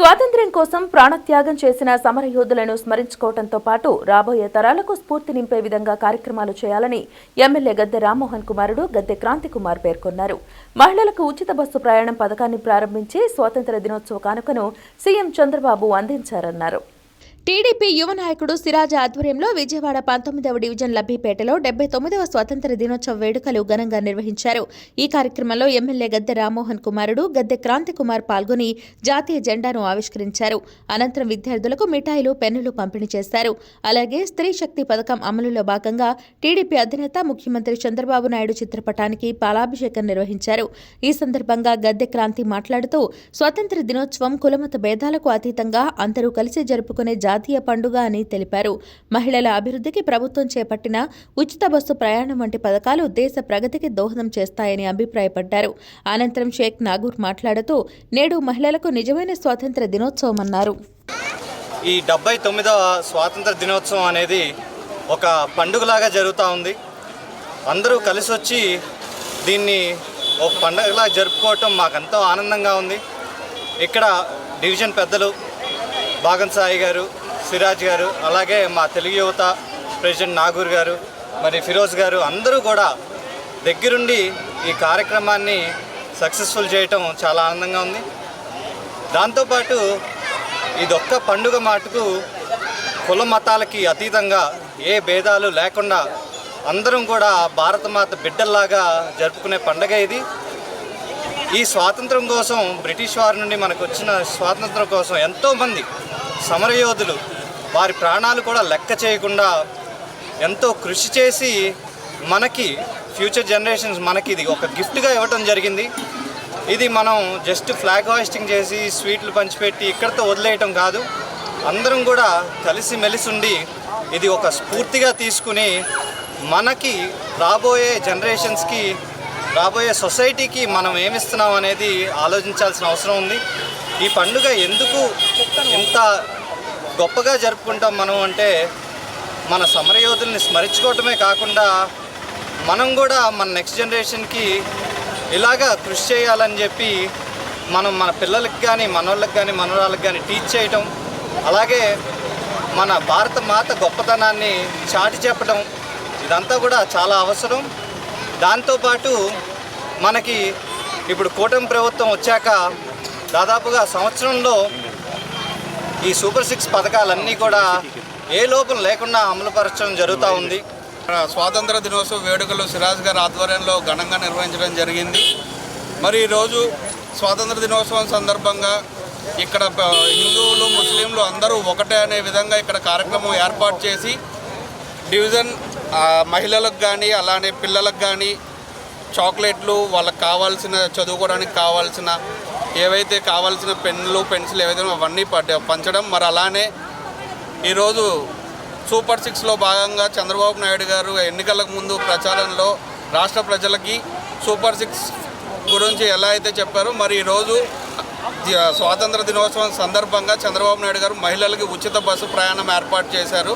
స్వాతంత్ర్యం కోసం ప్రాణత్యాగం చేసిన సమరయోధులను స్మరించుకోవడంతో పాటు రాబోయే తరాలకు స్ఫూర్తి నింపే విధంగా కార్యక్రమాలు చేయాలని ఎమ్మెల్యే గద్దె రామ్మోహన్ కుమారుడు గద్దె క్రాంతి కుమార్ పేర్కొన్నారు. మహిళలకు ఉచిత బస్సు ప్రయాణం పథకాన్ని ప్రారంభించి స్వాతంత్ర దినోత్సవ కానుకను సీఎం చంద్రబాబు అందించారన్నారు. టీడీపీ యువ నాయకుడు సిరాజ్ ఆధ్వర్యంలో విజయవాడ పంతొమ్మిదవ డివిజన్ లబ్బిపేటలో డెబ్బై తొమ్మిదవ స్వాతంత్ర దినోత్సవ వేడుకలు ఘనంగా నిర్వహించారు. ఈ కార్యక్రమంలో ఎమ్మెల్యే గద్దె రామ్మోహన్ కుమారుడు గద్దె క్రాంతి కుమార్ పాల్గొని జాతీయ జెండాను ఆవిష్కరించారు. అనంతరం విద్యార్థులకు మిఠాయిలు పెన్నులు పంపిణీ చేశారు. అలాగే స్త్రీ శక్తి పథకం అమలులో భాగంగా టీడీపీ అధినేత ముఖ్యమంత్రి చంద్రబాబు నాయుడు చిత్రపటానికి పాలాభిషేకం నిర్వహించారు. ఈ సందర్భంగా గద్దె క్రాంతి మాట్లాడుతూ స్వాతంత్ర దినోత్సవం కులమత భేదాలకు అతీతంగా అందరూ కలిసి జరుపుకునే జాతీయ పండుగ అని తెలిపారు. మహిళల అభివృద్ధికి ప్రభుత్వం చేపట్టిన ఉచిత బస్సు ప్రయాణం వంటి పథకాలు దేశ ప్రగతికి దోహదం చేస్తాయని అభిప్రాయపడ్డారు. అనంతరం షేక్ నాగూర్ మాట్లాడుతూ నేడు మహిళలకు నిజమైన స్వాతంత్ర దినోత్సవం అన్నారు ఈ డెబ్బై తొమ్మిదవ స్వాతంత్ర దినోత్సవం అనేది ఒక పండుగలాగా జరుగుతూ ఉంది. అందరూ కలిసి వచ్చి దీన్ని ఒక పండుగలా జరుపుకోవటం మాకు ఎంతో ఆనందంగా ఉంది. ఇక్కడ డివిజన్ పెద్దలు బాగన్ సాయి గారు సిరాజ్ గారు అలాగే మా తెలుగు యువత ప్రెసిడెంట్ నాగూర్ గారు మరి ఫిరోజ్ గారు అందరూ కూడా దగ్గరుండి ఈ కార్యక్రమాన్ని సక్సెస్ఫుల్ చేయటం చాలా ఆనందంగా ఉంది. దాంతోపాటు ఇదొక్క పండుగ మాటకు కుల మతాలకి అతీతంగా ఏ భేదాలు లేకుండా అందరం కూడా భారతమాత బిడ్డల్లాగా జరుపుకునే పండగ ఇది. ఈ స్వాతంత్రం కోసం బ్రిటిష్ వారి నుండి మనకు వచ్చిన స్వాతంత్రం కోసం ఎంతోమంది సమరయోధులు వారి ప్రాణాలు కూడా లెక్క చేయకుండా ఎంతో కృషి చేసి మనకి ఫ్యూచర్ జనరేషన్స్ మనకి ఇది ఒక గిఫ్ట్గా ఇవ్వటం జరిగింది. ఇది మనం జస్ట్ ఫ్లాగ్ హాయిస్టింగ్ చేసి స్వీట్లు పంచిపెట్టి ఇక్కడితో వదిలేయటం కాదు. అందరం కూడా కలిసి మెలిసి ఉండి ఇది ఒక స్ఫూర్తిగా తీసుకుని మనకి రాబోయే జనరేషన్స్కి రాబోయే సొసైటీకి మనం ఏమిస్తున్నాం అనేది ఆలోచించాల్సిన అవసరం ఉంది. ఈ పండుగ ఎందుకు ఇంత గొప్పగా జరుపుకుంటాం మనం అంటే మన సమరయోధుల్ని స్మరించుకోవటమే కాకుండా మనం కూడా మన నెక్స్ట్ జనరేషన్కి ఇలాగా కృషి చేయాలని చెప్పి మనం మన పిల్లలకి కానీ మనోళ్ళకి కానీ మనోరాళ్ళకి కానీ టీచ్ చేయటం అలాగే మన భారత మాత గొప్పతనాన్ని చాటి చెప్పడం ఇదంతా కూడా చాలా అవసరం. దాంతోపాటు మనకి ఇప్పుడు కూటమి ప్రభుత్వం వచ్చాక దాదాపుగా సంవత్సరంలో ఈ సూపర్ సిక్స్ పథకాలన్నీ కూడా ఏ లోపం లేకుండా అమలుపరచడం జరుగుతూ ఉంది. స్వాతంత్ర దినోత్సవ వేడుకలు సిరాజ్ గారి ఆధ్వర్యంలో ఘనంగా నిర్వహించడం జరిగింది. మరి ఈరోజు స్వాతంత్ర దినోత్సవం సందర్భంగా ఇక్కడ హిందువులు ముస్లింలు అందరూ ఒకటే అనే విధంగా ఇక్కడ కార్యక్రమం ఏర్పాటు చేసి డివిజన్ మహిళలకు కానీ అలానే పిల్లలకు కానీ చాక్లెట్లు వాళ్ళకి కావాల్సిన చదువుకోవడానికి కావాల్సిన ఏవైతే కావాల్సిన పెన్లు పెన్సిల్ ఏవైతే అవన్నీ పంచడం. మరి అలానే ఈరోజు సూపర్ సిక్స్లో భాగంగా చంద్రబాబు నాయుడు గారు ఎన్నికలకు ముందు ప్రచారంలో రాష్ట్ర ప్రజలకి సూపర్ సిక్స్ గురించి ఎలా అయితే చెప్పారో మరి ఈరోజు స్వాతంత్ర దినోత్సవం సందర్భంగా చంద్రబాబు నాయుడు గారు మహిళలకి ఉచిత బస్సు ప్రయాణం ఏర్పాటు చేశారు.